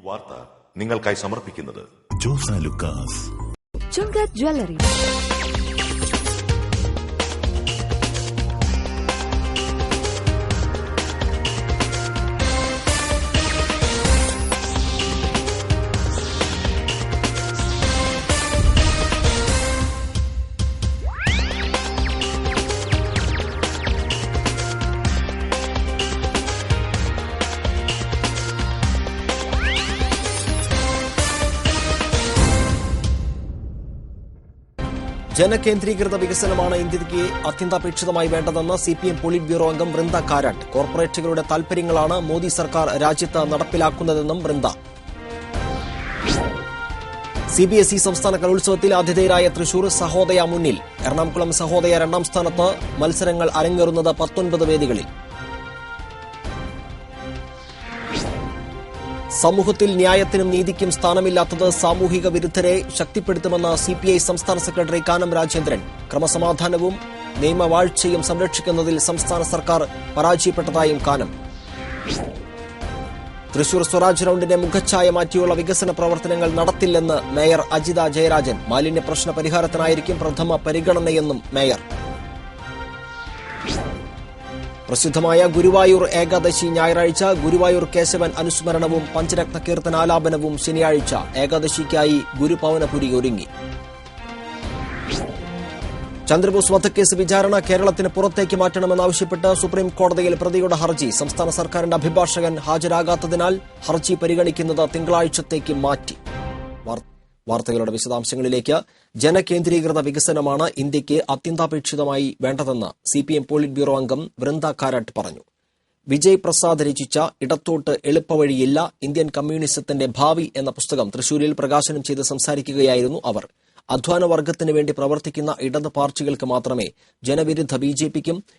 ഈ വാർത്ത നിങ്ങൾക്കായി സമർപ്പിക്കുന്നത് ജോസ ലുക്കാസ്. ചുങ്കത് ജ്വല്ലറി. ജനകേന്ദ്രീകൃത വികസനമാണ് ഇന്ത്യയ്ക്ക് അത്യന്താപേക്ഷിതമായി വേണ്ടതെന്ന് C P M polit bureau അംഗം വൃന്ദ കാരാട്ട്. കോർപ്പറേറ്റുകളുടെ താൽപര്യങ്ങളാണ് മോദി സർക്കാർ രാജ്യത്ത് നടപ്പിലാക്കുന്നതെന്നും Brinda. C B S E സംസ്ഥാന കലോത്സവത്തിൽ ആതിഥേയരായ തൃശൂർ സഹോദയ മുന്നിൽ. എറണാകുളം സഹോദയ രണ്ടാം സ്ഥാനത്ത് മത്സരങ്ങൾ അരങ്ങേറുന്നത് പത്തൊൻപത് വേദികളിൽ. സമൂഹത്തിൽ ന്യായത്തിനും നീതിക്കും സ്ഥാനമില്ലാത്തത് സാമൂഹിക വിരുദ്ധരെ ശക്തിപ്പെടുത്തുമെന്ന് സി പി ഐ സംസ്ഥാന സെക്രട്ടറി കാനം രാജേന്ദ്രൻ. ക്രമസമാധാനവും നിയമവാഴ്ചയും സംരക്ഷിക്കുന്നതിൽ സംസ്ഥാന സർക്കാർ പരാജയപ്പെട്ടതായും കാനം. തൃശൂർ സ്വരാജ് റൌണ്ടിന്റെ മുഖച്ഛായ മാറ്റിയുള്ള വികസന പ്രവർത്തനങ്ങൾ നടത്തില്ലെന്ന് മേയർ അജിത ജയരാജൻ. മാലിന്യ പ്രശ്ന പരിഹാരത്തിനായിരിക്കും പ്രഥമ പരിഗണനയെന്നും മേയർ. പ്രസിദ്ധമായ ഗുരുവായൂർ ഏകാദശി ഞായറാഴ്ച ഗുരുവായൂർ കേശവൻ അനുസ്മരണവും പഞ്ചരത്ന കീർത്തനാലാപനവും ശനിയാഴ്ച ഏകാദശിക്കായി ഗുരുപവനപുരി ഒരുങ്ങി. ചന്ദ്രബോസ് വധക്കേസ് വിചാരണ കേരളത്തിന് പുറത്തേക്ക് മാറ്റണമെന്നാവശ്യപ്പെട്ട് സുപ്രീം കോടതിയിൽ പ്രതിയുടെ ഹർജി സംസ്ഥാന സർക്കാരിന്റെ അഭിഭാഷകൻ ഹാജരാകാത്തതിനാൽ ഹർജി പരിഗണിക്കുന്നത് തിങ്കളാഴ്ചത്തേക്ക് മാറ്റി. വാർത്തകളുടെ വിശദാംശങ്ങളിലേക്ക്. ജനകേന്ദ്രീകൃത വികസനമാണ് ഇന്ത്യയ്ക്ക് അത്യന്താപേക്ഷിതമായി വേണ്ടതെന്ന് C P M polit bureau അംഗം വൃന്ദ കാരാട്ട് പറഞ്ഞു. വിജയ് പ്രസാദ് രചിച്ച ഇടത്തോട്ട് എളുപ്പവഴിയില്ല ഇന്ത്യൻ കമ്മ്യൂണിസത്തിന്റെ ഭാവി എന്ന പുസ്തകം തൃശൂരിൽ പ്രകാശനം ചെയ്ത് സംസാരിക്കുകയായിരുന്നു അവർ. അധ്വാന വർഗത്തിനു വേണ്ടി പ്രവർത്തിക്കുന്ന ഇടത് പാർട്ടികൾക്ക് മാത്രമേ ജനവിരുദ്ധ ബി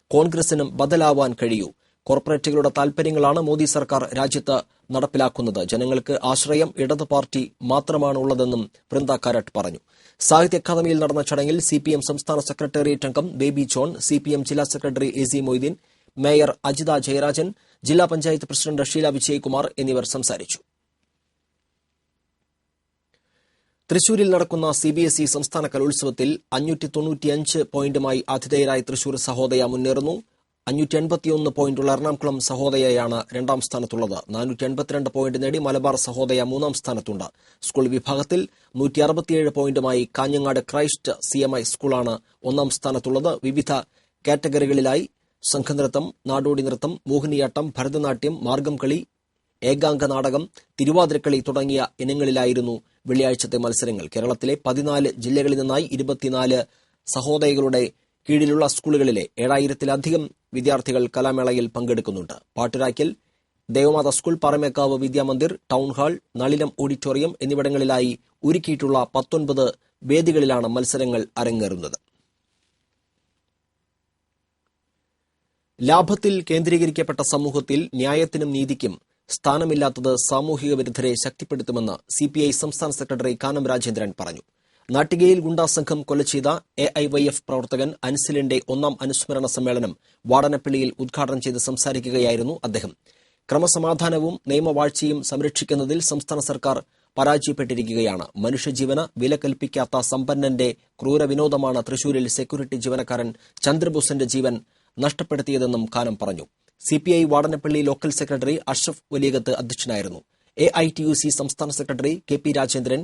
കോൺഗ്രസിനും ബദലാവാൻ കഴിയൂ. കോർപ്പറേറ്റുകളുടെ താൽപര്യങ്ങളാണ് മോദി സർക്കാർ രാജ്യത്ത് നടപ്പിലാക്കുന്നത്. ജനങ്ങൾക്ക് ആശ്രയം ഇടത് പാർട്ടി മാത്രമാണുള്ളതെന്നും വൃന്ദ കാരാട്ട് പറഞ്ഞു. സാഹിത്യ അക്കാദമിയിൽ നടന്ന ചടങ്ങിൽ സി പി എം സംസ്ഥാന സെക്രട്ടേറിയറ്റ് അംഗം Baby John C P M ജില്ലാ secretary A C Moideen mayor Ajitha Jayarajan ജില്ലാ പഞ്ചായത്ത് പ്രസിഡന്റ് ഷീല വിജയകുമാർ എന്നിവർ സംസാരിച്ചു. തൃശൂരിൽ നടക്കുന്ന സി ബി എസ് ഇ സംസ്ഥാന കലോത്സവത്തിൽ അഞ്ഞൂറ്റി തൊണ്ണൂറ്റിയഞ്ച് പോയിന്റുമായി ആതിഥേയരായ തൃശൂർ സഹോദയ മുന്നേറുന്നു. അഞ്ഞൂറ്റി എൺപത്തിയൊന്ന് പോയിന്റുള്ള എറണാകുളം സഹോദയയാണ് രണ്ടാം സ്ഥാനത്തുള്ളത്. നാനൂറ്റി എൺപത്തിരണ്ട് പോയിന്റ് നേടി മലബാർ സഹോദയ മൂന്നാം സ്ഥാനത്തുണ്ട്. സ്കൂൾ വിഭാഗത്തിൽ നൂറ്റി അറുപത്തിയേഴ് പോയിന്റുമായി Kanhangad Christ C M I സ്കൂളാണ് ഒന്നാം സ്ഥാനത്തുള്ളത്. വിവിധ കാറ്റഗറികളിലായി സംഘനൃത്തം നാടോടി നൃത്തം മോഹിനിയാട്ടം ഭരതനാട്യം മാർഗം കളി ഏകാംഗ നാടകം തിരുവാതിരക്കളി തുടങ്ങിയ ഇനങ്ങളിലായിരുന്നു വെള്ളിയാഴ്ചത്തെ മത്സരങ്ങൾ. കേരളത്തിലെ പതിനാല് ജില്ലകളിൽ നിന്നായി ഇരുപത്തിനാല് സഹോദയകളുടെ കീഴിലുള്ള സ്കൂളുകളിലെ ഏഴായിരത്തിലധികം വിദ്യാർത്ഥികൾ കലാമേളയിൽ പങ്കെടുക്കുന്നുണ്ട്. Patturaikkal Devamatha school Paramekkavu Vidyamandir town hall Nalinam auditorium എന്നിവിടങ്ങളിലായി ഒരുക്കിയിട്ടുള്ള പത്തൊൻപത് വേദികളിലാണ് മത്സരങ്ങൾ അരങ്ങേറുന്നത്. ലാഭത്തിൽ കേന്ദ്രീകരിക്കപ്പെട്ട സമൂഹത്തിൽ ന്യായത്തിനും നീതിക്കും സ്ഥാനമില്ലാത്തത് സാമൂഹിക വിരുദ്ധരെ ശക്തിപ്പെടുത്തുമെന്ന് സിപിഐ സംസ്ഥാന സെക്രട്ടറി കാനം രാജേന്ദ്രൻ പറഞ്ഞു. നാട്ടികയിൽ ഗുണ്ടാ സംഘം കൊല ചെയ്ത എ ഐ വൈ എഫ് പ്രവർത്തകൻ അൻസിലിന്റെ ഒന്നാം അനുസ്മരണ സമ്മേളനം വാടനപ്പള്ളിയിൽ ഉദ്ഘാടനം ചെയ്ത് സംസാരിക്കുകയായിരുന്നു അദ്ദേഹം. ക്രമസമാധാനവും നിയമവാഴ്ചയും സംരക്ഷിക്കുന്നതിൽ സംസ്ഥാന സർക്കാർ പരാജയപ്പെട്ടിരിക്കുകയാണ്. മനുഷ്യജീവന വില കൽപ്പിക്കാത്ത സമ്പന്നന്റെ ക്രൂരവിനോദമാണ് തൃശൂരിൽ സെക്യൂരിറ്റി ജീവനക്കാരൻ ചന്ദ്രബോസിന്റെ ജീവൻ നഷ്ടപ്പെടുത്തിയതെന്നും കാനം പറഞ്ഞു. CPI Vadanappally local secretary Ashraf Valiyakath അധ്യക്ഷനായിരുന്നു. എ സംസ്ഥാന secretary K Rajendran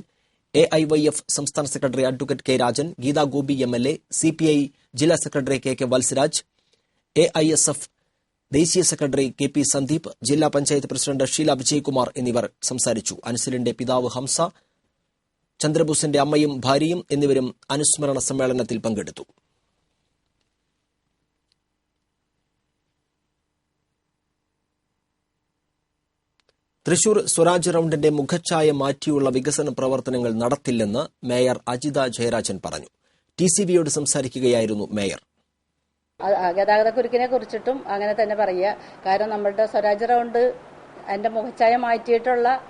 A I Y F സംസ്ഥാന secretary advocate K Rajan Geetha Gopi M L A C P I ജില്ലാ secretary K K Valsaraj A I S F ദേശീയ secretary K P Sandeep ജില്ലാ panchayat president Sheela Vijayakumar എന്നിവർ സംസാരിച്ചു. അൻസലിന്റെ പിതാവ് ഹംസ ചന്ദ്രബോസിന്റെ അമ്മയും ഭാര്യയും എന്നിവരും അനുസ്മരണ സമ്മേളനത്തിൽ പങ്കെടുത്തു. തൃശൂർ സ്വരാജ് റൌണ്ടിന്റെ മുഖച്ഛായ മാറ്റിയുള്ള വികസന പ്രവർത്തനങ്ങൾ നടത്തില്ലെന്ന് മേയർ അജിത ജയരാജൻ പറഞ്ഞു. ടി സി ബിയോട് സംസാരിക്കുകയായിരുന്നു മേയർ. ആ- ഗതാഗതക്കുരുക്കിനെ കുറിച്ചിട്ടും അങ്ങനെ തന്നെ പറയുക. കാരണം നമ്മളുടെ സ്വരാജ് റൗണ്ട് അതിന്റെ മുഖച്ഛായ മാറ്റിയിട്ടുള്ള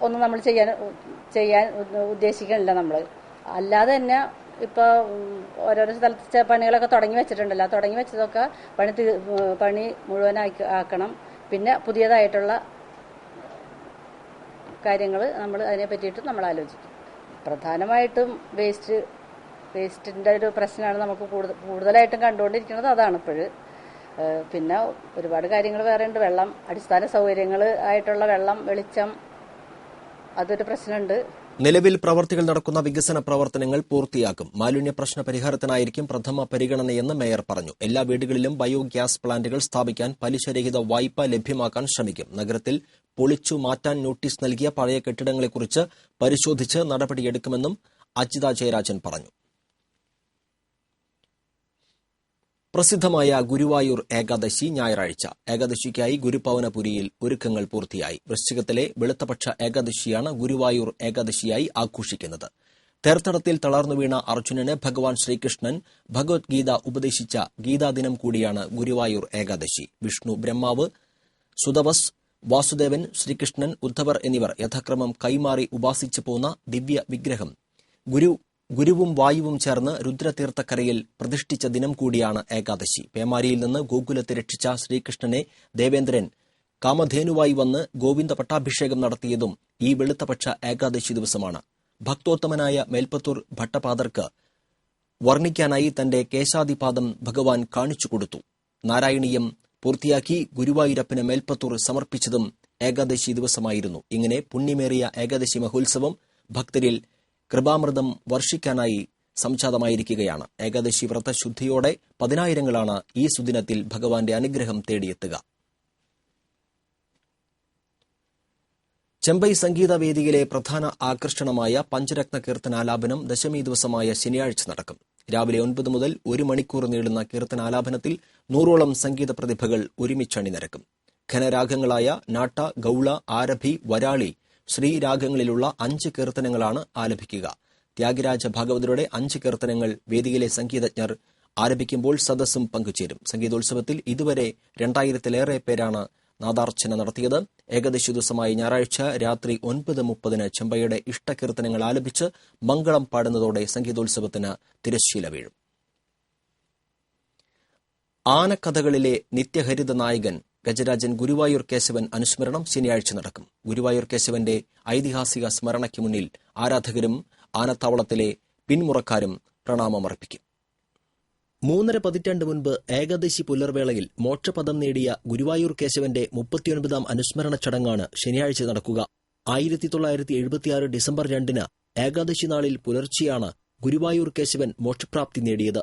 ഒന്നും നമ്മൾ ചെയ്യാൻ ചെയ്യാൻ ഉദ്ദേശിക്കണില്ല നമ്മൾ അല്ലാതെ തന്നെ ഇപ്പോൾ ഓരോരോ സ്ഥലത്ത് പണികളൊക്കെ തുടങ്ങി വെച്ചിട്ടുണ്ടല്ലോ. തുടങ്ങി വെച്ചതൊക്കെ പണി പണി മുഴുവനാക്കണം പിന്നെ പുതിയതായിട്ടുള്ള കാര്യങ്ങൾ നമ്മൾ അതിനെ പറ്റിയിട്ട് നമ്മൾ ആലോചിക്കും. പ്രധാനമായിട്ടും വേസ്റ്റ് വേസ്റ്റിന്റെ ഒരു പ്രശ്നമാണ് നമുക്ക് കൂടുതൽ കൂടുതലായിട്ടും കണ്ടുകൊണ്ടിരിക്കുന്നത് അതാണ് ഇപ്പോൾ പിന്നെ ഒരുപാട് കാര്യങ്ങൾ വേറെ ഉണ്ട്. വെള്ളം അടിസ്ഥാന സൗകര്യങ്ങൾ ആയിട്ടുള്ള വെള്ളം വെളിച്ചം അതൊരു പ്രശ്നമുണ്ട്. നിലവിൽ പ്രവർത്തികൾ നടക്കുന്ന വികസന പ്രവർത്തനങ്ങൾ പൂർത്തിയാക്കും. മാലിന്യ പ്രശ്ന പരിഹാരത്തിനായിരിക്കും പ്രഥമ പരിഗണനയെന്ന് മേയർ പറഞ്ഞു. എല്ലാ വീടുകളിലും ബയോഗ്യാസ് പ്ലാന്റുകൾ സ്ഥാപിക്കാൻ പലിശരഹിത വായ്പ ലഭ്യമാക്കാൻ ശ്രമിക്കും. നഗരത്തിൽ പൊളിച്ചു മാറ്റാൻ നോട്ടീസ് നൽകിയ പഴയ കെട്ടിടങ്ങളെക്കുറിച്ച് പരിശോധിച്ച് നടപടിയെടുക്കുമെന്നും അജിത ജയരാജൻ പറഞ്ഞു. പ്രസിദ്ധമായ ഗുരുവായൂർ ഏകാദശി ഞായറാഴ്ച. ഏകാദശിക്കായി ഗുരുപവനപുരിയിൽ ഒരുക്കങ്ങൾ പൂർത്തിയായി. വൃശ്ചികത്തിലെ വെളുത്തപക്ഷ ഏകാദശിയാണ് ഗുരുവായൂർ ഏകാദശിയായി ആഘോഷിക്കുന്നത്. തേർത്തടത്തിൽ തളർന്നു വീണ അർജുനന് ഭഗവാൻ ശ്രീകൃഷ്ണൻ ഭഗവത്ഗീത ഉപദേശിച്ച ഗീതാദിനം കൂടിയാണ് ഗുരുവായൂർ ഏകാദശി. വിഷ്ണു ബ്രഹ്മാവ് സുതവസ് വാസുദേവൻ ശ്രീകൃഷ്ണൻ ഉദ്ധവർ എന്നിവർ യഥാക്രമം കൈമാറി ഉപാസിച്ചു പോന്ന ദിവ്യ വിഗ്രഹം ഗുരു ഗുരുവും വായുവും ചേർന്ന് രുദ്രതീർത്ഥക്കരയിൽ പ്രതിഷ്ഠിച്ച ദിനം കൂടിയാണ് ഏകാദശി. പേമാരിയിൽ നിന്ന് ഗോകുലത്തെ രക്ഷിച്ച ശ്രീകൃഷ്ണനെ ദേവേന്ദ്രൻ കാമധേനുവായി വന്ന് ഗോവിന്ദ പട്ടാഭിഷേകം നടത്തിയതും ഈ വെളുത്തപക്ഷ ഏകാദശി ദിവസമാണ്. ഭക്തോത്തമനായ മേൽപ്പത്തൂർ ഭട്ടപാദർക്ക് വർണിക്കാനായി തന്റെ കേശാദിപാദം ഭഗവാൻ കാണിച്ചു കൊടുത്തു. നാരായണീയം പൂർത്തിയാക്കി ഗുരുവായൂരപ്പന് മേൽപ്പത്തൂർ സമർപ്പിച്ചതും ഏകാദശി ദിവസമായിരുന്നു. ഇങ്ങനെ പുണ്യമേറിയ ഏകാദശി മഹോത്സവം ഭക്തരിൽ കൃപാമൃതം വർഷിക്കാനായി സംജാതമായിരിക്കുകയാണ്. ഏകാദശി വ്രതശുദ്ധിയോടെ പതിനായിരങ്ങളാണ് ഈ സുദിനത്തിൽ ഭഗവാന്റെ അനുഗ്രഹം തേടിയെത്തുക. ചെമ്പൈ സംഗീതവേദിയിലെ പ്രധാന ആകർഷണമായ പഞ്ചരത്ന കീർത്തനാലാപനം ദശമി ദിവസമായ ശനിയാഴ്ച നടക്കും. രാവിലെ ഒൻപത് മുതൽ ഒരു മണിക്കൂർ നീളുന്ന കീർത്തനാലാപനത്തിൽ നൂറോളം സംഗീത പ്രതിഭകൾ ഒരുമിച്ചണിനിരക്കും. ഖനരാഗങ്ങളായ നാട്ട ഗൌള ആരഭി വരാളി ശ്രീരാഗങ്ങളിലുള്ള അഞ്ച് കീർത്തനങ്ങളാണ് ആലപിക്കുക. ത്യാഗരാജ ഭാഗവതരുടെ അഞ്ച് കീർത്തനങ്ങൾ വേദിയിലെ സംഗീതജ്ഞർ ആരംഭിക്കുമ്പോൾ സദസ്സും പങ്കുചേരും. സംഗീതോത്സവത്തിൽ ഇതുവരെ രണ്ടായിരത്തിലേറെ പേരാണ് നാദാർച്ചന നടത്തിയത്. ഏകദേശ ദിവസമായി ഞായറാഴ്ച രാത്രി ഒൻപത് മുപ്പതിന് ചെമ്പയുടെ ഇഷ്ടകീർത്തനങ്ങൾ ആലപിച്ച് മംഗളം പാടുന്നതോടെ സംഗീതോത്സവത്തിന് തിരശ്ശീല വീഴും. ആനക്കഥകളിലെ നിത്യഹരിത നായകൻ ഗജരാജൻ ഗുരുവായൂർ കേശവൻ അനുസ്മരണം ശനിയാഴ്ച നടക്കും. ഗുരുവായൂർ കേശവന്റെ ഐതിഹാസിക സ്മരണയ്ക്ക് മുന്നിൽ ആരാധകരും ആനത്താവളത്തിലെ പിന്മുറക്കാരും പ്രണാമമർപ്പിക്കും. മൂന്നര പതിറ്റാണ്ട് മുൻപ് ഏകാദശി പുലർവേളയിൽ മോക്ഷപദം നേടിയ ഗുരുവായൂർ കേശവന്റെ മുപ്പത്തിയൊൻപതാം അനുസ്മരണ ചടങ്ങാണ് ശനിയാഴ്ച നടക്കുക. ആയിരത്തി തൊള്ളായിരത്തി എഴുപത്തിയാറ് ഡിസംബർ രണ്ടിന് ഏകാദശി നാളിൽ പുലർച്ചെയാണ് ഗുരുവായൂർ കേശവൻ മോക്ഷപ്രാപ്തി നേടിയത്.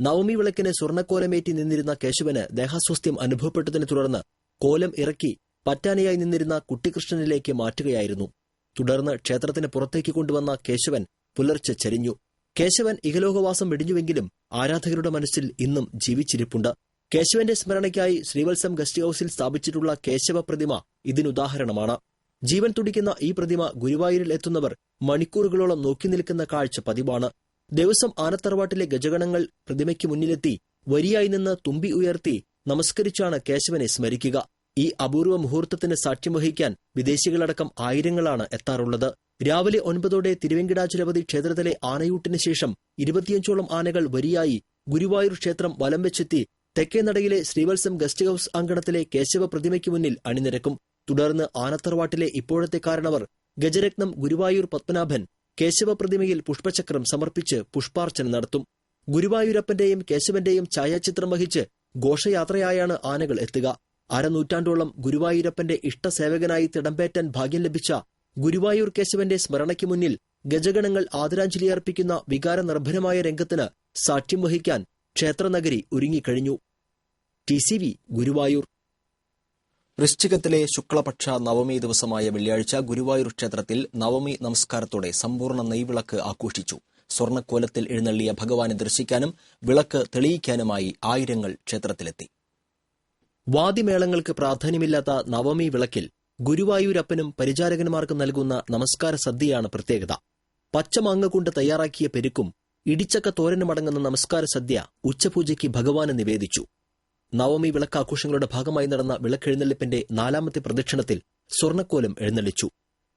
നവമി വിളക്കിന് സ്വർണക്കോലമേറ്റി നിന്നിരുന്ന കേശവന് ദേഹാസ്വസ്ഥ്യം അനുഭവപ്പെട്ടതിനെ തുടർന്ന് കോലം ഇറക്കി പറ്റാനയായി നിന്നിരുന്ന കുട്ടികൃഷ്ണനിലേക്ക് മാറ്റുകയായിരുന്നു. തുടർന്ന് ക്ഷേത്രത്തിന് പുറത്തേക്ക് കൊണ്ടുവന്ന കേശവൻ പുലർച്ചെ ചരിഞ്ഞു. കേശവൻ ഇഹലോകവാസം വെടിഞ്ഞുവെങ്കിലും ആരാധകരുടെ മനസ്സിൽ ഇന്നും ജീവിച്ചിരിപ്പുണ്ട്. കേശവന്റെ സ്മരണയ്ക്കായി ശ്രീവത്സം ഗസ്റ്റ് ഹൌസിൽ സ്ഥാപിച്ചിട്ടുള്ള കേശവ പ്രതിമ ഇതിനുദാഹരണമാണ്. ജീവൻ തുടിക്കുന്ന ഈ പ്രതിമ ഗുരുവായൂരിൽ എത്തുന്നവർ മണിക്കൂറുകളോളം നോക്കി നിൽക്കുന്ന കാഴ്ച പതിവാണ്. ദിവസം ആനത്തറവാട്ടിലെ ഗജഗണങ്ങൾ പ്രതിമയ്ക്ക് മുന്നിലെത്തി വരിയായി നിന്ന് തുമ്പി ഉയർത്തി നമസ്കരിച്ചാണ് കേശവനെ സ്മരിക്കുക. ഈ അപൂർവ മുഹൂർത്തത്തിന് സാക്ഷ്യം വഹിക്കാൻ വിദേശികളടക്കം ആയിരങ്ങളാണ് എത്താറുള്ളത്. രാവിലെ ഒൻപതോടെ തിരുവെങ്കിടാചലപതി ക്ഷേത്രത്തിലെ ആനയൂട്ടിന് ശേഷം ഇരുപത്തിയഞ്ചോളം ആനകൾ വരിയായി ഗുരുവായൂർ ക്ഷേത്രം വലം വെച്ചെത്തി തെക്കേ നടയിലെ ശ്രീവത്സം ഗസ്റ്റ് ഹൌസ് അങ്കണത്തിലെ കേശവ പ്രതിമയ്ക്ക് മുന്നിൽ അണിനിരക്കും. തുടർന്ന് ആനത്തറവാട്ടിലെ ഇപ്പോഴത്തെ കാരണവർ ഗജരത്നം ഗുരുവായൂർ പത്മനാഭൻ കേശവ പ്രതിമയിൽ പുഷ്പചക്രം സമർപ്പിച്ച് പുഷ്പാർച്ചന നടത്തും. ഗുരുവായൂരപ്പന്റെയും കേശവന്റെയും ഛായാചിത്രം വഹിച്ച് ഘോഷയാത്രയായാണ് ആനകൾ എത്തുക. അരനൂറ്റാണ്ടോളം ഗുരുവായൂരപ്പന്റെ ഇഷ്ടസേവകനായി തിടമ്പേറ്റാൻ ഭാഗ്യം ലഭിച്ച ഗുരുവായൂർ കേശവന്റെ സ്മരണയ്ക്ക് മുന്നിൽ ഗജഗണങ്ങൾ ആദരാഞ്ജലി അർപ്പിക്കുന്ന വികാരനിർഭരമായ രംഗത്തിന് സാക്ഷ്യം വഹിക്കാൻ ക്ഷേത്രനഗരി ഒരുങ്ങിക്കഴിഞ്ഞു. ടി ഗുരുവായൂർ. വൃശ്ചികത്തിലെ ശുക്ലപക്ഷ നവമി ദിവസമായ വെള്ളിയാഴ്ച ഗുരുവായൂർ ക്ഷേത്രത്തിൽ നവമി നമസ്കാരത്തോടെ സമ്പൂർണ നെയ്വിളക്ക് ആഘോഷിച്ചു. സ്വർണക്കോലത്തിൽ എഴുന്നള്ളിയ ഭഗവാനെ ദർശിക്കാനും വിളക്ക് തെളിയിക്കാനുമായി ആയിരങ്ങൾ ക്ഷേത്രത്തിലെത്തി. വാദിമേളങ്ങൾക്ക് പ്രാധാന്യമില്ലാത്ത നവമി വിളക്കിൽ ഗുരുവായൂരപ്പനും പരിചാരകന്മാർക്കും നൽകുന്ന നമസ്കാര സദ്യയാണ് പ്രത്യേകത. പച്ചമാങ്ങ കൊണ്ട് തയ്യാറാക്കിയ പെരുക്കും ഇടിച്ചക്ക തോരനുമടങ്ങുന്ന നമസ്കാര സദ്യ ഉച്ചപൂജയ്ക്ക് ഭഗവാന് നിവേദിച്ചു. നവമി വിളക്കാഘോഷങ്ങളുടെ ഭാഗമായി നടന്ന വിളക്കെഴുന്നള്ളിപ്പിന്റെ നാലാമത്തെ പ്രദക്ഷിണത്തിൽ സ്വർണക്കോലം എഴുന്നള്ളിച്ചു.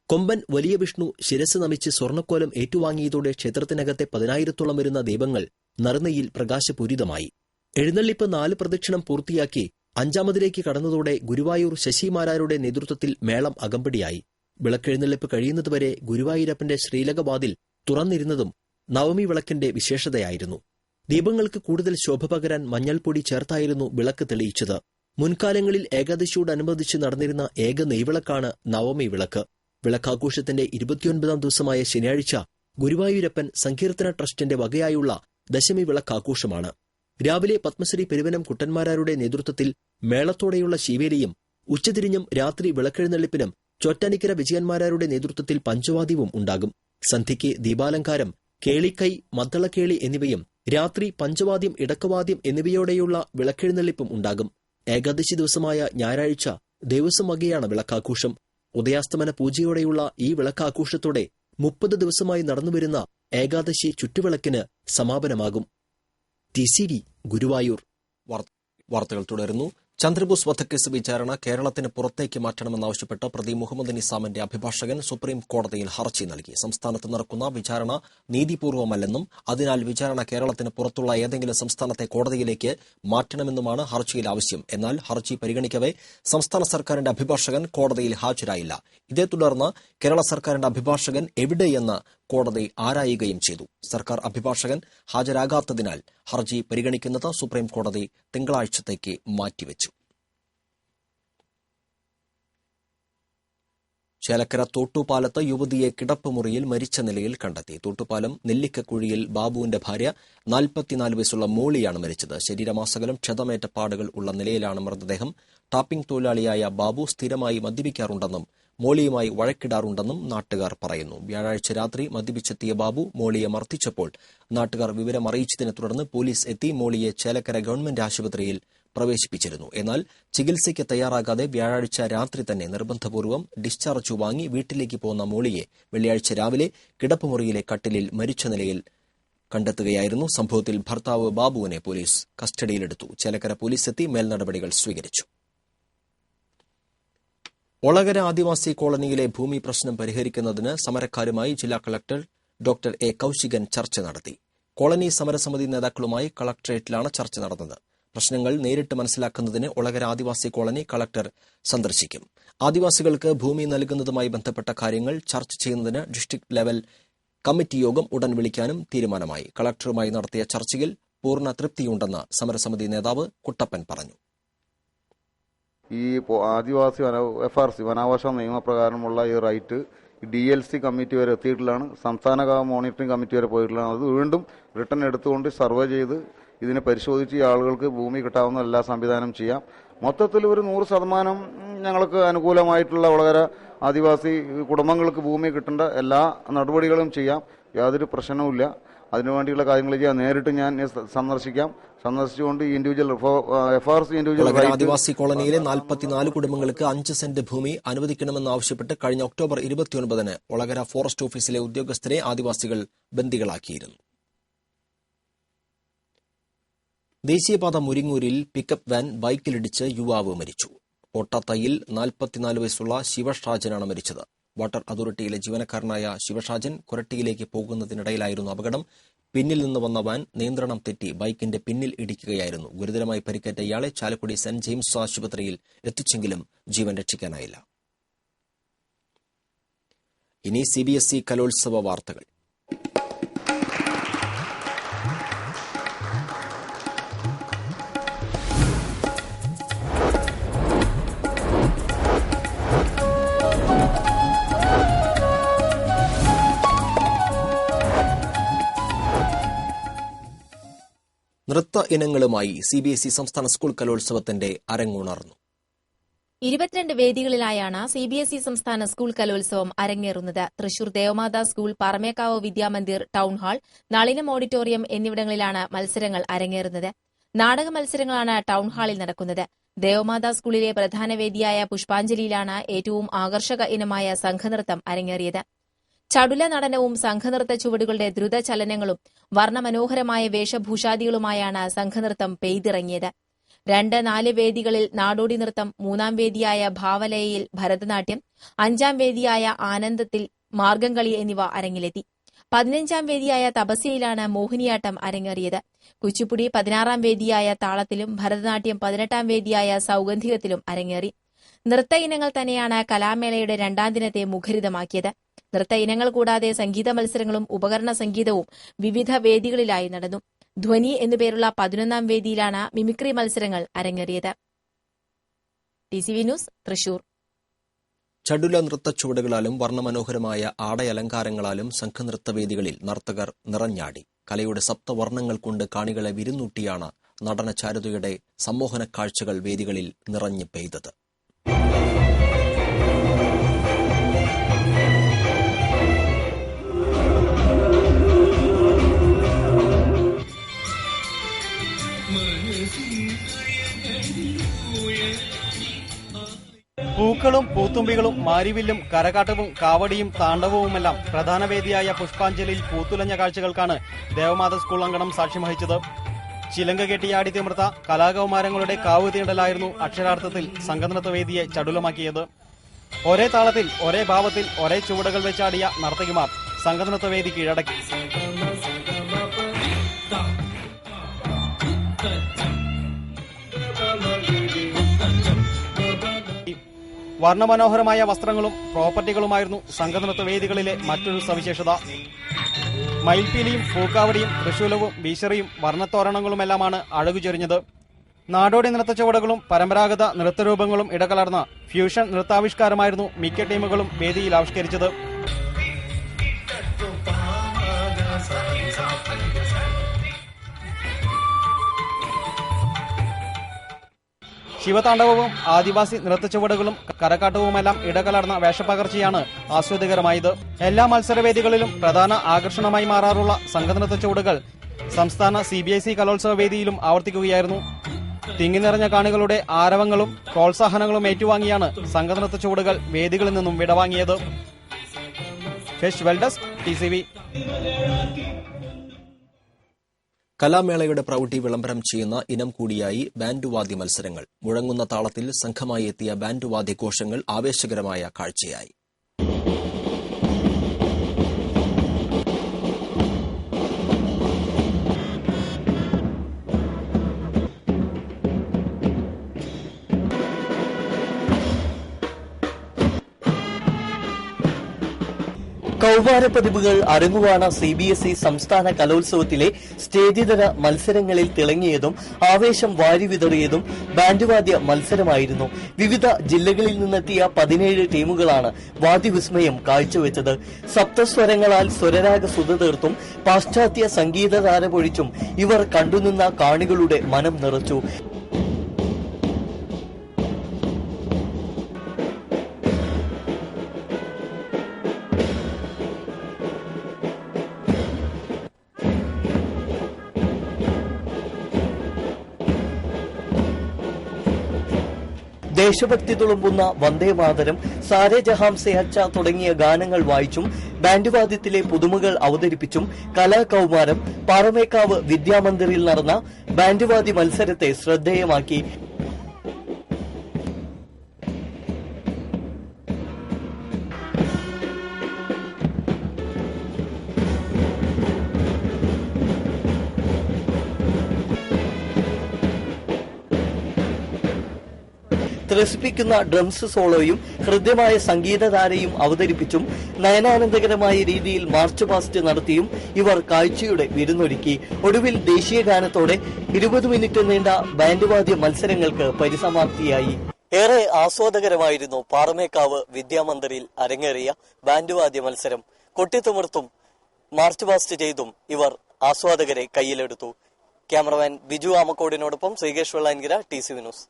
കൊമ്പൻ വലിയ വിഷ്ണു ശിരസ് നമിച്ച് സ്വർണക്കോലം ഏറ്റുവാങ്ങിയതോടെ ക്ഷേത്രത്തിനകത്തെ പതിനായിരത്തോളം വരുന്ന ദീപങ്ങൾ നറുനയിൽ പ്രകാശപൂരിതമായി. എഴുന്നള്ളിപ്പ് നാല് പ്രദക്ഷിണം പൂർത്തിയാക്കി അഞ്ചാമതിലേക്ക് കടന്നതോടെ ഗുരുവായൂർ ശശിമാരാരുടെ നേതൃത്വത്തിൽ മേളം അകമ്പടിയായി. വിളക്കെഴുന്നള്ളിപ്പ് കഴിയുന്നതുവരെ ഗുരുവായൂരപ്പന്റെ ശ്രീലകവാതിൽ തുറന്നിരുന്നതും നവമി വിളക്കിന്റെ വിശേഷതയായിരുന്നു. ദീപങ്ങൾക്ക് കൂടുതൽ ശോഭ പകരാൻ മഞ്ഞൾപ്പൊടി ചേർത്തായിരുന്നു വിളക്ക് തെളിയിച്ചത്. മുൻകാലങ്ങളിൽ ഏകാദശിയോടനുബന്ധിച്ച് നടന്നിരുന്ന ഏക നെയ്വിളക്കാണ് നവമി വിളക്ക്. വിളക്കാഘോഷത്തിന്റെ ഇരുപത്തിയൊൻപതാം ദിവസമായ ശനിയാഴ്ച ഗുരുവായൂരപ്പൻ സങ്കീർത്തന ട്രസ്റ്റിന്റെ വകയായുള്ള ദശമി വിളക്കാഘോഷമാണ്. രാവിലെ പത്മശ്രീ പെരുവനം കുട്ടന്മാരാരുടെ നേതൃത്വത്തിൽ മേളത്തോടെയുള്ള ശീവേലിയും ഉച്ചതിരിഞ്ഞും രാത്രി വിളക്കെഴുന്നള്ളിപ്പിനും ചോറ്റാനിക്കര വിജയന്മാരാരുടെ നേതൃത്വത്തിൽ പഞ്ചവാദ്യവും ഉണ്ടാകും. സന്ധ്യയ്ക്ക് ദീപാലങ്കാരം കേളിക്കൈ മദ്ദളക്കേളി എന്നിവയും രാത്രി പഞ്ചവാദ്യം ഇടക്കവാദ്യം എന്നിവയോടെയുള്ള വിളക്കെഴുന്നള്ളിപ്പും ഉണ്ടാകും. ഏകാദശി ദിവസമായ ഞായറാഴ്ച ദേവസ്വം വകയാണ് വിളക്കാഘോഷം. ഉദയാസ്തമന പൂജയോടെയുള്ള ഈ വിളക്കാഘോഷത്തോടെ മുപ്പത് ദിവസമായി നടന്നുവരുന്ന ഏകാദശി ചുറ്റുവിളക്കിന് സമാപനമാകും. T C D Guruvayur. വാർത്തകൾ തുടരുന്നു. ചന്ദ്രബോസ് വധക്കേസ് വിചാരണ കേരളത്തിന് പുറത്തേക്ക് മാറ്റണമെന്നാവശ്യപ്പെട്ട് പ്രതി മുഹമ്മദ് നിസാമിന്റെ അഭിഭാഷകൻ സുപ്രീം കോടതിയിൽ ഹർജി നൽകി. സംസ്ഥാനത്ത് നടക്കുന്ന വിചാരണ നീതിപൂർവമല്ലെന്നും അതിനാൽ വിചാരണ കേരളത്തിന് പുറത്തുള്ള ഏതെങ്കിലും സംസ്ഥാനത്തെ കോടതിയിലേക്ക് മാറ്റണമെന്നുമാണ് ഹർജിയിൽ ആവശ്യം. എന്നാൽ ഹർജി പരിഗണിക്കവേ സംസ്ഥാന സർക്കാരിന്റെ അഭിഭാഷകൻ കോടതിയിൽ ഹാജരായില്ല. ഇതേ തുടർന്ന് കേരള സർക്കാരിന്റെ അഭിഭാഷകൻ എവിടെയെന്ന് കോടതി ആരായുകയും ചെയ്തു. സർക്കാർ അഭിഭാഷകൻ ഹാജരാകാത്തതിനാൽ ഹർജി പരിഗണിക്കുന്നത് സുപ്രീം കോടതി തിങ്കളാഴ്ചത്തേക്ക് മാറ്റിവെച്ചു. ചേലക്കര തോട്ടുപാലത്ത് യുവതിയെ കിടപ്പുമുറിയിൽ മരിച്ച നിലയിൽ കണ്ടെത്തി. തോട്ടുപാലം നെല്ലിക്കക്കുഴിയിൽ ബാബുവിന്റെ ഭാര്യ നാൽപ്പത്തിനാല് വയസ്സുള്ള മോളിയാണ് മരിച്ചത്. ശരീരമാസകലം ക്ഷതമേറ്റ പാടുകൾ ഉള്ള നിലയിലാണ് മൃതദേഹം. ടാപ്പിംഗ് തൊഴിലാളിയായ ബാബു സ്ഥിരമായി മദ്യപിക്കാറുണ്ടെന്നും മോളിയുമായി വഴക്കിടാറുണ്ടെന്നും നാട്ടുകാർ പറയുന്നു. വ്യാഴാഴ്ച രാത്രി മദ്യപിച്ചെത്തിയ ബാബു മോളിയെ മർദ്ദിച്ചപ്പോൾ നാട്ടുകാർ വിവരം അറിയിച്ചതിനെ തുടർന്ന് പോലീസ് എത്തി മോളിയെ ചേലക്കര ഗവൺമെന്റ് ആശുപത്രിയിൽ പ്രവേശിപ്പിച്ചിരുന്നു. എന്നാൽ ചികിത്സയ്ക്ക് തയ്യാറാകാതെ വ്യാഴാഴ്ച രാത്രി തന്നെ നിർബന്ധപൂർവം ഡിസ്ചാർജ് വാങ്ങി വീട്ടിലേക്ക് പോന്ന മോളിയെ വെള്ളിയാഴ്ച രാവിലെ കിടപ്പുമുറിയിലെ കട്ടിലിൽ മരിച്ച നിലയിൽ കണ്ടെത്തുകയായിരുന്നു. സംഭവത്തിൽ ഭർത്താവ് ബാബുവിനെ പോലീസ് കസ്റ്റഡിയിലെടുത്തു. ചേലക്കര പോലീസ് എത്തി മേൽനടപടികൾ സ്വീകരിച്ചു. ഒളകര ആദിവാസി കോളനിയിലെ ഭൂമി പ്രശ്നം പരിഹരിക്കുന്നതിന് സമരക്കാരുമായി ജില്ലാ കളക്ടർ ഡോക്ടർ എ കൌശികൻ ചർച്ച നടത്തി. കോളനി സമരസമിതി നേതാക്കളുമായി കളക്ടറേറ്റിലാണ് ചർച്ച നടന്നത്. പ്രശ്നങ്ങൾ നേരിട്ട് മനസ്സിലാക്കുന്നതിന് ഒളകര ആദിവാസി കോളനി കളക്ടർ സന്ദർശിക്കും. ആദിവാസികൾക്ക് ഭൂമി നൽകുന്നതുമായി ബന്ധപ്പെട്ട കാര്യങ്ങൾ ചർച്ച ചെയ്യുന്നതിന് ഡിസ്ട്രിക്ട് ലെവൽ കമ്മിറ്റി യോഗം ഉടൻ വിളിക്കാനും തീരുമാനമായി. കളക്ടറുമായി നടത്തിയ ചർച്ചയിൽ പൂർണ തൃപ്തിയുണ്ടെന്ന് സമരസമിതി നേതാവ് കുട്ടപ്പൻ പറഞ്ഞു. ഈ ആദിവാസി വന എഫ് ആർ സി വനാവകാശ നിയമപ്രകാരമുള്ള ഈ right D L C committee വരെ എത്തിയിട്ടുള്ളതാണ്. സംസ്ഥാന മോണിറ്ററിംഗ് കമ്മിറ്റി വരെ പോയിട്ടുള്ളതാണ്. അത് വീണ്ടും റിട്ടേൺ എടുത്തുകൊണ്ട് സർവേ ചെയ്ത് ഇതിനെ പരിശോധിച്ച് ഈ ആളുകൾക്ക് ഭൂമി കിട്ടാവുന്ന എല്ലാ സംവിധാനം ചെയ്യാം. മൊത്തത്തിൽ ഒരു നൂറ് ശതമാനം ഞങ്ങൾക്ക് അനുകൂലമായിട്ടുള്ള വളരെ ആദിവാസി കുടുംബങ്ങൾക്ക് ഭൂമി കിട്ടേണ്ട എല്ലാ നടപടികളും ചെയ്യാം. യാതൊരു പ്രശ്നവുമില്ല. അതിനുവേണ്ടിയുള്ള കാര്യങ്ങൾ ചെയ്യാം. നേരിട്ട് ഞാൻ സന്ദർശിക്കാം. സന്ദർശിച്ചുകൊണ്ട് individual F R C individual adivasi കോളനിയിലെ നാൽപ്പത്തിനാല് കുടുംബങ്ങൾക്ക് അഞ്ച് സെന്റ് ഭൂമി അനുവദിക്കണമെന്നാവശ്യപ്പെട്ട് കഴിഞ്ഞ ഒക്ടോബർ ഇരുപത്തിയൊൻപതിന് ഒളകര ഫോറസ്റ്റ് ഓഫീസിലെ ഉദ്യോഗസ്ഥരെ ആദിവാസികൾ ബന്ദികളാക്കിയിരുന്നു. ദേശീയപാത മുരിങ്ങൂരിൽ പിക്കപ്പ് വാൻ ബൈക്കിലിടിച്ച് യുവാവ് മരിച്ചു. കോട്ടത്തയിൽ നാൽപ്പത്തിനാല് വയസ്സുള്ള ശിവഷാജനാണ് മരിച്ചത്. വാട്ടർ അതോറിറ്റിയിലെ ജീവനക്കാരനായ ശിവഷാജൻ കുരട്ടിയിലേക്ക് പോകുന്നതിനിടയിലായിരുന്നു അപകടം. പിന്നിൽ നിന്ന് വന്ന വാൻ നിയന്ത്രണം തെറ്റി ബൈക്കിന്റെ പിന്നിൽ ഇടിക്കുകയായിരുന്നു. ഗുരുതരമായി പരിക്കേറ്റ ഇയാളെ ചാലക്കുടി സെന്റ് ജെയിംസ് ആശുപത്രിയിൽ എത്തിച്ചെങ്കിലും ജീവൻ രക്ഷിക്കാനായില്ല. ഇനി സി ബി എസ് ഇ കലോത്സവ വാർത്തകൾ. നൃത്ത ഇനങ്ങളുമായി സി ബി എസ് ഇ സംസ്ഥാന സ്കൂൾ കലോത്സവത്തിന്റെ അരങ്ങുണർന്നു. ഇരുപത്തിരണ്ട് വേദികളിലായാണ് സി ബി എസ് ഇ സംസ്ഥാന സ്കൂൾ കലോത്സവം അരങ്ങേറുന്നത്. Thrissur Devamatha school Paramekkavu Vidyamandir town hall Nalinam auditorium എന്നിവിടങ്ങളിലാണ് മത്സരങ്ങൾ അരങ്ങേറുന്നത്. നാടക മത്സരങ്ങളാണ് ടൗൺ ഹാളിൽ നടക്കുന്നത്. ദേവമാതാ സ്കൂളിലെ പ്രധാന വേദിയായ പുഷ്പാഞ്ജലിയിലാണ് ഏറ്റവും ആകർഷക ഇനമായ സംഘനൃത്തം അരങ്ങേറിയത്. ചടുല നടനവും സംഘനൃത്ത ചുവടുകളുടെ ദ്രുത ചലനങ്ങളും വർണമനോഹരമായ വേഷഭൂഷാദികളുമായാണ് സംഘനൃത്തം പെയ്തിറങ്ങിയത്. രണ്ട് നാല് വേദികളിൽ നാടോടി നൃത്തം മൂന്നാം വേദിയായ ഭാവലയയിൽ ഭരതനാട്യം അഞ്ചാം വേദിയായ ആനന്ദത്തിൽ മാർഗംകളി എന്നിവ അരങ്ങിലെത്തി. പതിനഞ്ചാം വേദിയായ തപസ്യയിലാണ് മോഹിനിയാട്ടം അരങ്ങേറിയത്. കുച്ചിപ്പുടി പതിനാറാം വേദിയായ താളത്തിലും ഭരതനാട്യം പതിനെട്ടാം വേദിയായ സൗഗന്ധികത്തിലും അരങ്ങേറി. നൃത്ത ഇനങ്ങൾ തന്നെയാണ് കലാമേളയുടെ രണ്ടാം ദിനത്തെ മുഖരിതമാക്കിയത്. നൃത്ത ഇനങ്ങൾ കൂടാതെ സംഗീത മത്സരങ്ങളും ഉപകരണ സംഗീതവും വിവിധ വേദികളിലായി നടന്നു. ധ്വനി എന്നുപേരുള്ള പതിനൊന്നാം വേദിയിലാണ് മിമിക്രി മത്സരങ്ങൾ അരങ്ങേറിയത്. ടി സി വി ന്യൂസ് ചടുല വർണമനോഹരമായ ആടയലങ്കാരങ്ങളാലും സംഘനൃത്തവേദികളിൽ നർത്തകർ നിറഞ്ഞാടി. കലയുടെ സപ്തവർണങ്ങൾ കൊണ്ട് കാണികളെ വിരുന്നൂട്ടിയാണ് നടന ചാരുതയുടെ സമ്മോഹന കാഴ്ചകൾ വേദികളിൽ നിറഞ്ഞു പെയ്തത്. പൂക്കളും പൂത്തുമ്പികളും മാരിവില്ലും കരകാട്ടവും കാവടിയും താണ്ഡവവുമെല്ലാം പ്രധാന വേദിയായ പുഷ്പാഞ്ജലിയിൽ പൂത്തുലഞ്ഞ കാഴ്ചകൾക്കാണ് ദേവമാത സ്കൂൾ അങ്കണം സാക്ഷ്യം വഹിച്ചത്. ചിലങ്ക കെട്ടിയാടി തിമിർത്ത കലാകൗമാരങ്ങളുടെ കാവ് തീണ്ടലായിരുന്നു അക്ഷരാർത്ഥത്തിൽ സംഘനൃത്ത വേദിയെ ചടുലമാക്കിയത്. ഒരേ താളത്തിൽ ഒരേ ഭാവത്തിൽ ഒരേ ചുവടുകൾ വെച്ചാടിയ നർത്തകിമാർ സംഘനൃത്ത വേദി കീഴടക്കി. വർണമനോഹരമായ വസ്ത്രങ്ങളും പ്രോപ്പർട്ടികളുമായിരുന്നു സംഘനൃത്ത വേദികളിലെ മറ്റൊരു സവിശേഷത. മയിൽപ്പീലിയും പൂക്കാവടിയും തൃശൂലവും വീശറിയും വർണത്തോരണങ്ങളുമെല്ലാമാണ് അഴകുചൊരിഞ്ഞത്. നാടോടി നൃത്ത ചുവടുകളും പരമ്പരാഗത നൃത്തരൂപങ്ങളും ഇടകലർന്ന ഫ്യൂഷൻ നൃത്താവിഷ്കാരമായിരുന്നു മിക്ക ടീമുകളും വേദിയിൽ ആവിഷ്കരിച്ചത്. ശിവതാണ്ഡവവും ആദിവാസി നൃത്തച്ചുവടുകളും കരകാട്ടവുമെല്ലാം ഇടകലർന്ന വേഷപ്പകർച്ചയാണ് ആസ്വാദികരമായത്. എല്ലാ മത്സരവേദികളിലും പ്രധാന ആകർഷണമായി മാറാറുള്ള സംഘനൃത്ത ചുവടുകൾ സംസ്ഥാന സി ബി എസ് ഇ കലോത്സവ വേദിയിലും ആവർത്തിക്കുകയായിരുന്നു. തിങ്ങിനിറഞ്ഞ കാണികളുടെ ആരവങ്ങളും പ്രോത്സാഹനങ്ങളും ഏറ്റുവാങ്ങിയാണ് സംഘനൃത്ത ചുവടുകൾ വേദികളിൽ നിന്നും വിടവാങ്ങിയത്. ഫിഷ് വെൽഡസ് ടി സി കലാമേളയുടെ പ്രൗഢി വിളംബരം ചെയ്യുന്ന ഇനം കൂടിയായി ബാൻഡുവാദി മത്സരങ്ങൾ. മുഴങ്ങുന്ന താളത്തിൽ സംഘമായി എത്തിയ ബാൻഡുവാദി കോശങ്ങൾ ആവേശകരമായ കാഴ്ചയായി. കൗമാര പതിവുകൾ അരങ്ങുവാണ സി ബി എസ് ഇ സംസ്ഥാന കലോത്സവത്തിലെ സ്റ്റേജിതര മത്സരങ്ങളിൽ തിളങ്ങിയതും ആവേശം വാരിവിതറിയതും ബാൻഡുവാദ്യ മത്സരമായിരുന്നു. വിവിധ ജില്ലകളിൽ നിന്നെത്തിയ പതിനേഴ് ടീമുകളാണ് വാദ്യവിസ്മയം കാഴ്ചവെച്ചത്. സപ്തസ്വരങ്ങളാൽ സ്വരരാഗ സുത തീർത്തും പാശ്ചാത്യ സംഗീത താരപൊഴിച്ചും ഇവർ കണ്ടുനിന്ന കാണികളുടെ മനം നിറച്ചു. ദേശഭക്തി തുളുമ്പുന്ന വന്ദേ മാതരം സാരേ ജഹാം സെ അച്ച തുടങ്ങിയ ഗാനങ്ങൾ വായിച്ചും ബാൻഡ് ബാൻഡുവാദ്യത്തിലെ പുതുമകൾ അവതരിപ്പിച്ചും കലാകൗമാരം പാറമേക്കാവ് വിദ്യാമന്ദിറിൽ നടന്ന ബാൻഡ് വാദ്യ മത്സരത്തെ ശ്രദ്ധേയമാക്കി ത്രസിപ്പിക്കുന്ന ഡ്രംസ് സോളോയും ഹൃദ്യമായ സംഗീതധാരയും അവതരിപ്പിച്ചും നയനാനന്ദകരമായ രീതിയിൽ മാർച്ച് പാസ്റ്റ് നടത്തിയും ഇവർ കാഴ്ചയുടെ വിരുന്നൊരുക്കി. ഒടുവിൽ ദേശീയ ഗാനത്തോടെ ഇരുപത് മിനിറ്റ് നീണ്ട ബാൻഡ് വാദ്യ മത്സരങ്ങൾക്ക് പരിസമാപ്തിയായി. ഏറെ ആസ്വാദകരമായിരുന്നു പാറമേക്കാവ് വിദ്യാമന്ദിറിൽ അരങ്ങേറിയ ബാൻഡ് വാദ്യ മത്സരം. കൊട്ടിത്തുമിർത്തും മാർച്ച് പാസ്റ്റ് ചെയ്തും ഇവർ ആസ്വാദകരെ കയ്യിലെടുത്തു. ക്യാമറമാൻ ബിജു ആമക്കോടിനോടൊപ്പം ശ്രീകേഷ് വെള്ളാൻകിര ടി സി വിനോസ്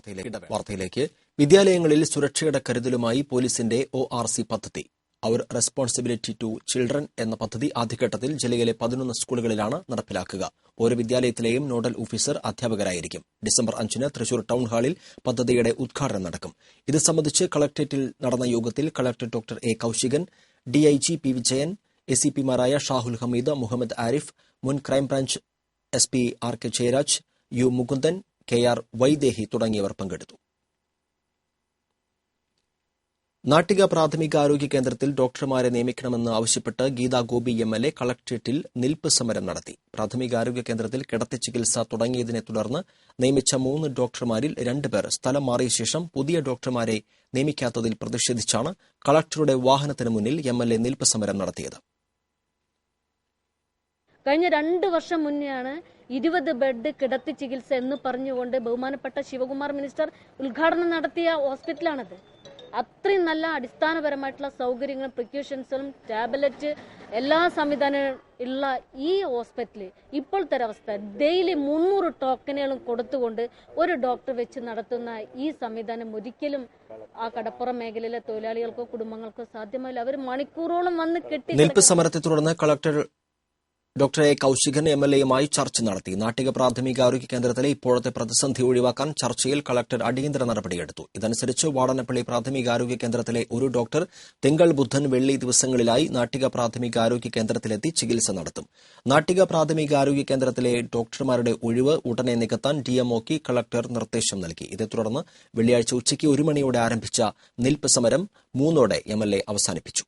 വാർത്തയിലേക്ക് വാർത്തയിലേക്ക്. വിദ്യാലയങ്ങളിൽ സുരക്ഷയുടെ കരുതലുമായി പോലീസിന്റെ ഒ ആർ സി പദ്ധതി. അവർ റെസ്പോൺസിബിലിറ്റി ടു ചിൽഡ്രൻ എന്ന പദ്ധതി ആദ്യഘട്ടത്തിൽ ജില്ലയിലെ പതിനൊന്ന് സ്കൂളുകളിലാണ് നടപ്പിലാക്കുക. ഓരോ വിദ്യാലയത്തിലെയും നോഡൽ ഓഫീസർ അധ്യാപകരായിരിക്കും. ഡിസംബർ അഞ്ചിന് തൃശൂർ ടൗൺ ഹാളിൽ പദ്ധതിയുടെ ഉദ്ഘാടനം നടക്കും. ഇത് സംബന്ധിച്ച് കളക്ടറേറ്റിൽ നടന്ന യോഗത്തിൽ collector doctor A Kaushikan DIG P Vijayan S C പിമാരായ Shahul Hameed Muhammad Arif മുൻ crime branch S P R K Jayaraj U Mukundan K R Vaidehi തുടങ്ങിയവർ പങ്കെടുത്തു. നാട്ടിക പ്രാഥമിക ആരോഗ്യ കേന്ദ്രത്തിൽ ഡോക്ടർമാരെ നിയമിക്കണമെന്ന് ആവശ്യപ്പെട്ട് Geetha Gopi M L A കളക്ട്രേറ്റിൽ നിൽപ്പ് സമരം നടത്തി. പ്രാഥമിക ആരോഗ്യ കേന്ദ്രത്തിൽ കിടത്തി ചികിത്സ തുടങ്ങിയതിനെ തുടർന്ന് നിയമിച്ച മൂന്ന് ഡോക്ടർമാരിൽ രണ്ടുപേർ സ്ഥലം മാറിയ ശേഷം പുതിയ ഡോക്ടർമാരെ നിയമിക്കാത്തതിൽ പ്രതിഷേധിച്ചാണ് കളക്ടറുടെ വാഹനത്തിന് മുന്നിൽ എം എൽ എ നിൽപ്പ് സമരം നടത്തിയത്. കഴിഞ്ഞ രണ്ട് വർഷം മുന്നെയാണ് ഇരുപത് ബെഡ് കിടത്തി ചികിത്സ എന്ന് പറഞ്ഞുകൊണ്ട് ബഹുമാനപ്പെട്ട ശിവകുമാർ മിനിസ്റ്റർ ഉദ്ഘാടനം നടത്തിയ ഹോസ്പിറ്റലാണത്. അത്രയും നല്ല അടിസ്ഥാനപരമായിട്ടുള്ള സൗകര്യങ്ങളും പ്രിക്യൂഷൻസും ടാബ്ലറ്റ് എല്ലാ സംവിധാനവും ഉള്ള ഈ ഹോസ്പിറ്റൽ ഇപ്പോഴത്തെ ഒരവസ്ഥ ഡെയിലി മുന്നൂറ് ടോക്കനുകളും കൊടുത്തുകൊണ്ട് ഒരു ഡോക്ടർ വെച്ച് നടത്തുന്ന ഈ സംവിധാനം ഒരിക്കലും ആ കടപ്പുറം മേഖലയിലെ തൊഴിലാളികൾക്കോ കുടുംബങ്ങൾക്കോ സാധ്യമല്ല. അവർ മണിക്കൂറോളം വന്ന് കെട്ടി സമരത്തെ തുടർന്ന് collector doctor A Kaushikan M L എയുമായി ചർച്ച നടത്തി. നാട്ടിക പ്രാഥമിക ആരോഗ്യ കേന്ദ്രത്തിലെ ഇപ്പോഴത്തെ പ്രതിസന്ധി ഒഴിവാക്കാൻ ചർച്ചയിൽ കളക്ടർ അടിയന്തര നടപടിയെടുത്തു. ഇതനുസരിച്ച് വാടനപ്പള്ളി പ്രാഥമിക ആരോഗ്യ കേന്ദ്രത്തിലെ ഒരു ഡോക്ടർ തിങ്കൾ ബുധൻ വെള്ളി ദിവസങ്ങളിലായി നാട്ടിക പ്രാഥമിക ആരോഗ്യ കേന്ദ്രത്തിലെത്തി ചികിത്സ നടത്തും. നാട്ടിക പ്രാഥമിക ആരോഗ്യ കേന്ദ്രത്തിലെ ഡോക്ടർമാരുടെ ഒഴിവ് ഉടനെ നികത്താൻ ഡിഎംഒക്ക് കളക്ടർ നിർദ്ദേശം നൽകി. ഇതേ തുടർന്ന് വെള്ളിയാഴ്ച ഉച്ചയ്ക്ക് ഒരു മണിയോടെ ആരംഭിച്ച നിൽപ്പ് സമരം മൂന്നോടെ എം അവസാനിപ്പിച്ചു.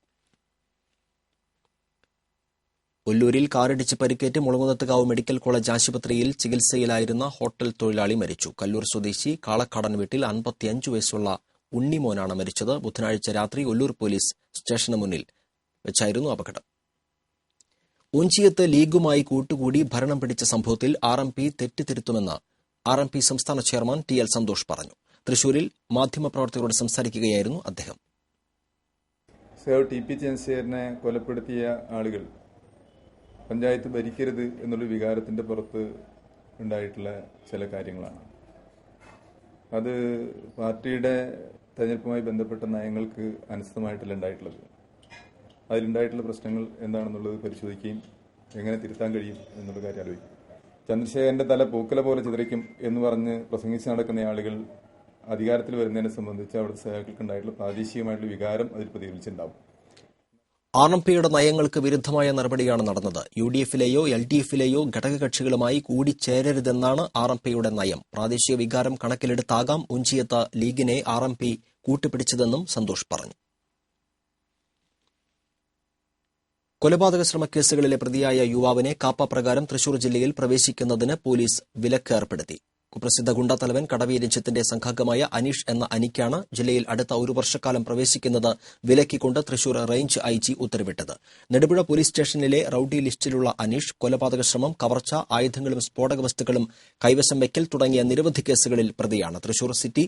ഒല്ലൂരിൽ കാറിടിച്ച് പരിക്കേറ്റ് മുളകുന്നത്തുകാവ് മെഡിക്കൽ കോളേജ് ആശുപത്രിയിൽ ചികിത്സയിലായിരുന്ന ഹോട്ടൽ തൊഴിലാളി മരിച്ചു. കല്ലൂർ സ്വദേശി കാളക്കാടൻ വീട്ടിൽ അൻപത്തിയഞ്ചു വയസ്സുള്ള ഉണ്ണിമോനാണ് മരിച്ചത്. ബുധനാഴ്ച രാത്രി ഒല്ലൂർ പോലീസ് സ്റ്റേഷന് മുന്നിൽ വെച്ചായിരുന്നു അപകടം. ഊഞ്ചിയത്ത് ലീഗുമായി കൂട്ടുകൂടി ഭരണം പിടിച്ച സംഭവത്തിൽ ആർ എം പി തെറ്റിത്തിരുത്തുമെന്ന് ആർ എം പി സംസ്ഥാന ചെയർമാൻ ടി എൽ സന്തോഷ് പറഞ്ഞു. തൃശൂരിൽ മാധ്യമപ്രവർത്തകരോട് സംസാരിക്കുകയായിരുന്നു അദ്ദേഹം. സേവ് ടി പി ചന്ദ്രശേഖരനെ കൊലപ്പെടുത്തിയ ആളുകൾ പഞ്ചായത്ത് ഭരിക്കരുത് എന്നുള്ള വികാരത്തിന്റെ പുറത്ത് ഉണ്ടായിട്ടുള്ള ചില കാര്യങ്ങളാണ്. അത് പാർട്ടിയുടെ തെരഞ്ഞെടുപ്പുമായി ബന്ധപ്പെട്ട നയങ്ങൾക്ക് അനുസൃതമായിട്ടല്ല ഉണ്ടായിട്ടുള്ളത്. അതിലുണ്ടായിട്ടുള്ള പ്രശ്നങ്ങൾ എന്താണെന്നുള്ളത് പരിശോധിക്കുകയും എങ്ങനെ തിരുത്താൻ കഴിയും എന്നുള്ള കാര്യം ആലോചിക്കും. ചന്ദ്രശേഖരന്റെ തല പൂക്കല പോലെ ചിതറിക്കും എന്ന് പറഞ്ഞ് പ്രസംഗിച്ച് നടക്കുന്ന ആളുകൾ അധികാരത്തിൽ വരുന്നതിനെ സംബന്ധിച്ച് അവിടുത്തെ സഹാക്കൾക്ക് ഉണ്ടായിട്ടുള്ള പ്രാദേശികമായിട്ടുള്ള വികാരം അതിൽ പ്രതിഫലിച്ചിട്ടുണ്ടാവും ആർ എം പിയുടെ നയങ്ങൾക്ക് വിരുദ്ധമായ നടപടിയാണ് നടന്നത്. യു ഡി എഫിലെയോ എൽ ഡി എഫിലെയോ ഘടകകക്ഷികളുമായി കൂടിച്ചേരരുതെന്നാണ് ആർ എം പിയുടെ നയം. പ്രാദേശിക വികാരം കണക്കിലെടുത്താകാം ഉഞ്ചിയത്ത് ലീഗിനെ ആർ എം പി കൂട്ടുപിടിച്ചതെന്നും സന്തോഷ് പറഞ്ഞു. കൊലപാതക ശ്രമക്കേസുകളിലെ പ്രതിയായ യുവാവിനെ കാപ്പ പ്രകാരം തൃശൂർ ജില്ലയിൽ പ്രവേശിക്കുന്നതിന് പോലീസ് വിലക്ക് ഏർപ്പെടുത്തി. കുപ്രസിദ്ധ ഗുണ്ടാത്തലവൻ കടവി രഞ്ജിത്തിന്റെ സംഘാംഗമായ അനീഷ് എന്ന അനിക്കാണ് ജില്ലയിൽ അടുത്ത ഒരു വർഷക്കാലം പ്രവേശിക്കുന്നത് വിലക്കിക്കൊണ്ട് തൃശൂർ റേഞ്ച് ഐ ജി ഉത്തരവിട്ടത്. നെടുപുഴ പോലീസ് സ്റ്റേഷനിലെ റൌഡി ലിസ്റ്റിലുള്ള അനീഷ് കൊലപാതക ശ്രമം കവർച്ച ആയുധങ്ങളും സ്ഫോടക വസ്തുക്കളും കൈവശം വയ്ക്കൽ തുടങ്ങിയ നിരവധി കേസുകളിൽ പ്രതിയാണ്. തൃശൂർ സിറ്റി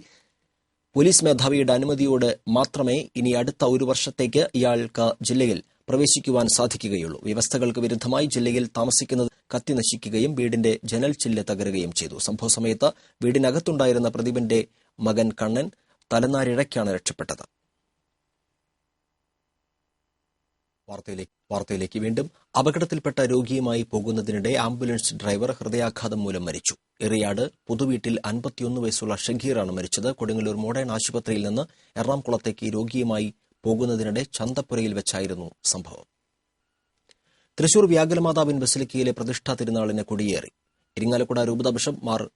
പോലീസ് മേധാവിയുടെ അനുമതിയോട് മാത്രമേ ഇനി അടുത്ത ഒരു വർഷത്തേക്ക് ഇയാൾക്ക് ജില്ലയിൽ പ്രവേശിക്കുവാൻ സാധിക്കുകയുള്ളൂ. വ്യവസ്ഥകൾക്ക് വിരുദ്ധമായി ജില്ലയിൽ താമസിക്കുന്നത് കത്തിനശിക്കുകയും വീടിന്റെ ജനൽ ചില്ല് തകരുകയും ചെയ്തു. സംഭവ സമയത്ത് വീടിനകത്തുണ്ടായിരുന്ന പ്രദീപിന്റെ മകൻ കണ്ണൻ തലനാരിഴയ്ക്കാണ് രക്ഷപ്പെട്ടത്. വാർത്തയിലേക്ക് വീണ്ടും. അപകടത്തിൽപ്പെട്ട രോഗിയുമായി പോകുന്നതിനിടെ ആംബുലൻസ് ഡ്രൈവർ ഹൃദയാഘാതം മൂലം മരിച്ചു. എറിയാട് പുതുവീട്ടിൽ അൻപത്തിയൊന്ന് വയസ്സുള്ള ഷഗീറാണ് മരിച്ചത്. കൊടുങ്ങല്ലൂർ മോഡേൺ ആശുപത്രിയിൽ നിന്ന് എറണാകുളത്തേക്ക് രോഗിയുമായി പോകുന്നതിനിടെ ചന്തപ്പുരയിൽ വെച്ചായിരുന്നു സംഭവം. തൃശൂർ വ്യാകുലമാതാവിൻ ബസിലിക്കയിലെ പ്രതിഷ്ഠാ തിരുനാളിന് കൊടിയേറി. ഇരിങ്ങാലക്കുട രൂപത ബിഷപ്പ് മാർ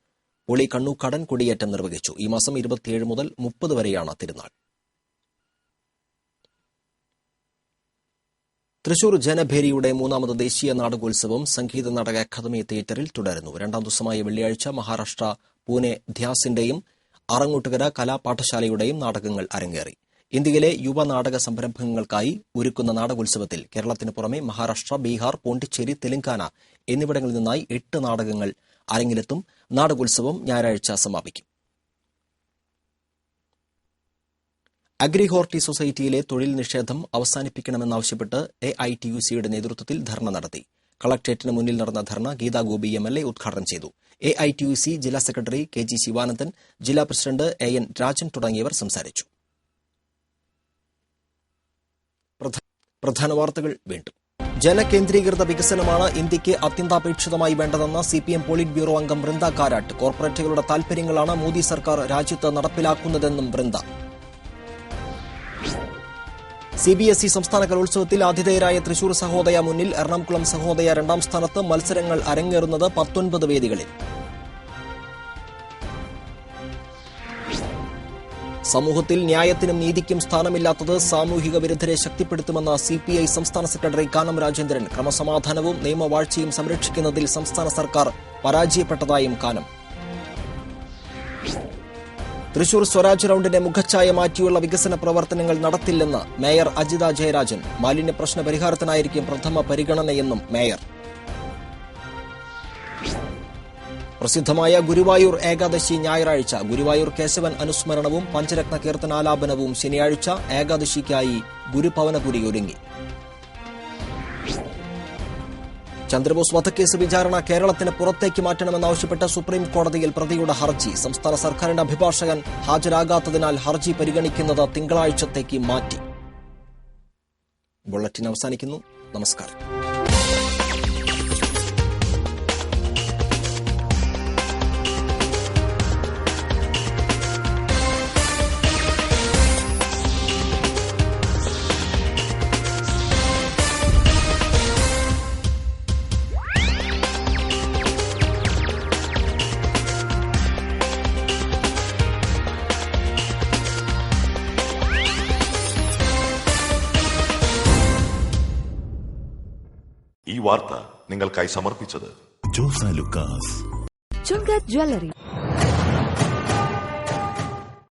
ഒളി കണ്ണൂക്കടൻ കൊടിയേറ്റം നിർവഹിച്ചു. ഈ മാസം ഇരുപത്തിയേഴ് മുതൽ മുപ്പത് വരെയാണ് തിരുനാൾ. തൃശൂർ ജനഭേരിയുടെ മൂന്നാമത് ദേശീയ നാടകോത്സവം സംഗീത നാടക അക്കാദമി തിയേറ്ററിൽ തുടരുന്നു. രണ്ടാം ദിവസമായ വെള്ളിയാഴ്ച മഹാരാഷ്ട്ര പൂനെ ധ്യാസിന്റെയും അറങ്ങൂട്ടുകര കലാപാഠശാലയുടെയും നാടകങ്ങൾ അരങ്ങേറി. ഇന്ത്യയിലെ യുവ നാടക സംരംഭങ്ങൾക്കായി ഒരുക്കുന്ന നാടകോത്സവത്തിൽ കേരളത്തിന് പുറമെ മഹാരാഷ്ട്ര ബീഹാർ പോണ്ടിച്ചേരി തെലങ്കാന എന്നിവിടങ്ങളിൽ നിന്നായി എട്ട് നാടകങ്ങൾ അരങ്ങിലെത്തും. നാടകോത്സവം ഞായറാഴ്ച സമാപിക്കും. അഗ്രിഹോർട്ടി സൊസൈറ്റിയിലെ തൊഴിൽ നിഷേധം അവസാനിപ്പിക്കണമെന്നാവശ്യപ്പെട്ട് എ ഐ ടി യു സിയുടെ നേതൃത്വത്തിൽ ധർണ നടത്തി. കളക്ടറേറ്റിന് മുന്നിൽ നടന്ന ധർണ Geetha Gopi M L A ഉദ്ഘാടനം ചെയ്തു. A I T U C ജില്ലാ സെക്രട്ടറി കെ ജി ശിവാനന്ദൻ ജില്ലാ പ്രസിഡന്റ് എ എൻ രാജൻ തുടങ്ങിയവർ സംസാരിച്ചു. പ്രധാന വാർത്തകൾ വീണ്ടും. ജനകേന്ദ്രീകൃത വികസനമാണ് ഇന്ത്യയ്ക്ക് അത്യന്താപേക്ഷിതമായി വേണ്ടതെന്ന് C P M polit bureau അംഗം വൃന്ദ കാരാട്ട്. കോർപ്പറേറ്റുകളുടെ താൽപര്യങ്ങളാണ് മോദി സർക്കാർ രാജ്യത്ത് നടപ്പിലാക്കുന്നതെന്നും Brinda C B S E സംസ്ഥാന കലോത്സവത്തിൽ ആതിഥേയരായ തൃശൂർ സഹോദയ മുന്നിൽ എറണാകുളം സഹോദയ രണ്ടാം സ്ഥാനത്ത് മത്സരങ്ങൾ അരങ്ങേറുന്നത് പത്തൊൻപത് വേദികളിൽ. സമൂഹത്തിൽ ന്യായത്തിനും നീതിക്കും സ്ഥാനമില്ലാത്തത് സാമൂഹിക വിരുദ്ധരെ ശക്തിപ്പെടുത്തുമെന്ന സി പി ഐ സംസ്ഥാന സെക്രട്ടറി കാനം രാജേന്ദ്രൻ. ക്രമസമാധാനവും നിയമവാഴ്ചയും സംരക്ഷിക്കുന്നതിൽ സംസ്ഥാന സർക്കാർ പരാജയപ്പെട്ടതായും കാനം. തൃശൂർ സ്വരാജ് റൌണ്ടിന്റെ മുഖച്ഛായ മാറ്റിയുള്ള വികസന പ്രവർത്തനങ്ങൾ നടത്തില്ലെന്ന് മേയർ അജിത ജയരാജൻ. മാലിന്യ പ്രശ്ന പരിഹാരത്തിനായിരിക്കും പ്രഥമ പരിഗണനയെന്നും മേയർ. പ്രസിദ്ധമായ ഗുരുവായൂർ ഏകാദശി ഞായറാഴ്ച ഗുരുവായൂർ കേശവൻ അനുസ്മരണവും പഞ്ചരത്ന കീർത്തനാലാപനവും ശനിയാഴ്ച ഏകാദശിക്കായി ഗുരുഭവനപുരി ഒരുങ്ങി ചന്ദ്രബോസ് വധക്കേസ് വിചാരണ കേരളത്തിന് പുറത്തേക്ക് മാറ്റണമെന്നാവശ്യപ്പെട്ട് സുപ്രീം കോടതിയിൽ പ്രതിയുടെ ഹർജി. സംസ്ഥാന സർക്കാരിന്റെ അഭിഭാഷകൻ ഹാജരാകാത്തതിനാൽ ഹർജി പരിഗണിക്കുന്നത് തിങ്കളാഴ്ചത്തേക്ക് മാറ്റി. ബുള്ളറ്റിൻ അവസാനിക്കുന്നു. നമസ്കാരം. ഈ സമർപ്പിച്ചത് നിങ്ങൾക്കായി ലുക്കാസ് Chungat Jewelry.